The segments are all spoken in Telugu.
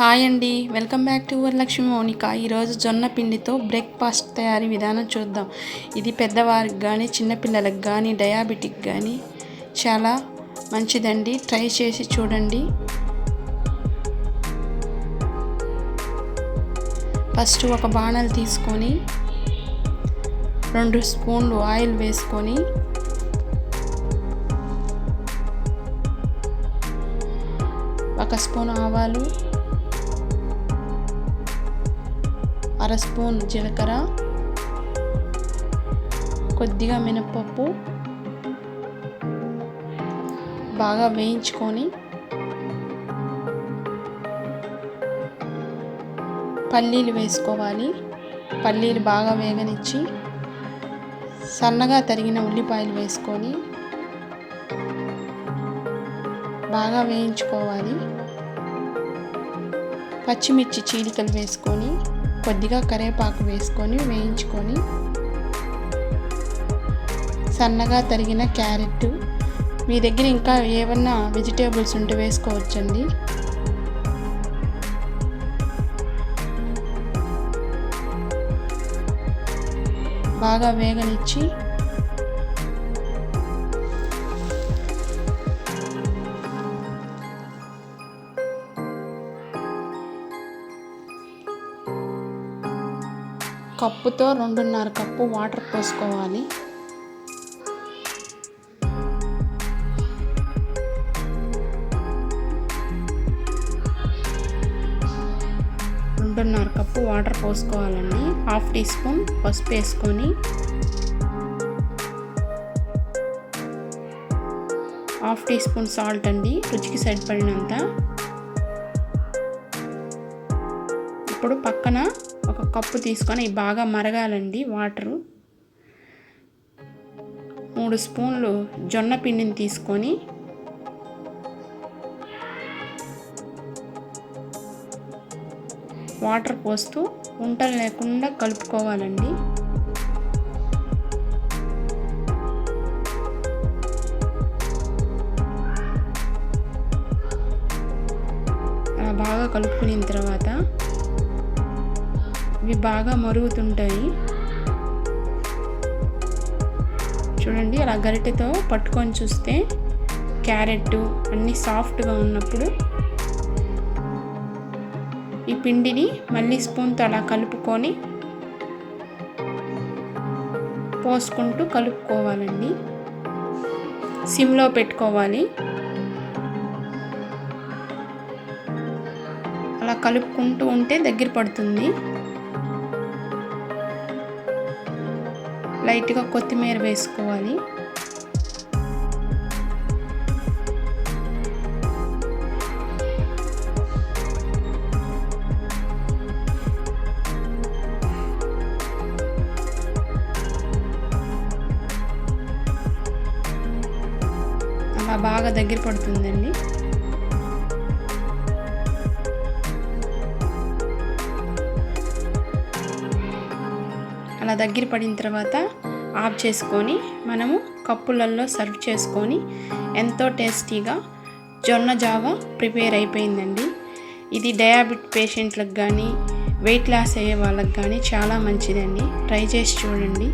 హాయ్ అండి. Welcome back to Varalakshmi Mounika. ఈరోజు జొన్న పిండితో బ్రేక్ఫాస్ట్ తయారీ విధానం చూద్దాం. ఇది పెద్దవారికి కానీ చిన్నపిల్లలకు కానీ డయాబెటిక్ కానీ చాలా మంచిదండి. ట్రై చేసి చూడండి. ఫస్ట్ ఒక బాణలు తీసుకొని రెండు స్పూన్లు ఆయిల్ వేసుకొని ఒక స్పూన్ ఆవాలు అర స్పూన్ జీలకర్ర కొద్దిగా మినపప్పు బాగా వేయించుకొని పల్లీలు వేసుకోవాలి. పల్లీలు బాగా వేగనిచ్చి సన్నగా తరిగిన ఉల్లిపాయలు వేసుకొని బాగా వేయించుకోవాలి. పచ్చిమిర్చి చీలికలు వేసుకొని కొద్దిగా కరివేపాకు వేసుకొని వేయించుకొని సన్నగా తరిగిన క్యారెట్. మీ దగ్గర ఇంకా ఏమన్నా వెజిటేబుల్స్ ఉంటే వేసుకోవచ్చండి. బాగా వేగనిచ్చి కప్పుతో రెండున్నర కప్పు వాటర్ పోసుకోవాలి. రెండున్నర కప్పు వాటర్ పోసుకోవాలండి. హాఫ్ టీ స్పూన్ పసుపు వేసుకొని. హాఫ్ టీ స్పూన్ సాల్ట్ అండి రుచికి సరిపడినంత. ఇప్పుడు పక్కన ఒక కప్పు తీసుకొని బాగా మరగాలండి వాటరు. మూడు స్పూన్లు జొన్న పిండిని తీసుకొని వాటర్ పోస్తూ ఉంటలు లేకుండా కలుపుకోవాలండి. అలా బాగా కలుపుకున్న తర్వాత ఇవి బాగా మరుగుతుంటాయి. చూడండి అలా గరిటెతో పట్టుకొని చూస్తే క్యారెట్ అన్నీ సాఫ్ట్గా ఉన్నప్పుడు ఈ పిండిని మళ్ళీ స్పూన్తో అలా కలుపుకొని పోసుకుంటూ కలుపుకోవాలండి. సిమ్లో పెట్టుకోవాలి. అలా కలుపుకుంటూ ఉంటే దగ్గర పడుతుంది. లైట్గా కొత్తిమీర వేసుకోవాలి. అలా బాగా దగ్గర పడుతుందండి. అలా దగ్గర పడిన తర్వాత ఆఫ్ చేసుకొని మనము కప్పులలో సర్వ్ చేసుకొని ఎంతో టేస్టీగా జొన్న జావా ప్రిపేర్ అయిపోయిందండి. ఇది డయాబెట్ పేషెంట్లకు కానీ వెయిట్ లాస్ అయ్యే వాళ్ళకి కానీ చాలా మంచిదండి. ట్రై చేసి చూడండి.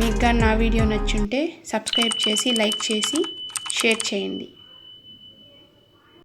మీకు కానీ నా వీడియో నచ్చుంటే సబ్స్క్రైబ్ చేసి లైక్ చేసి షేర్ చేయండి.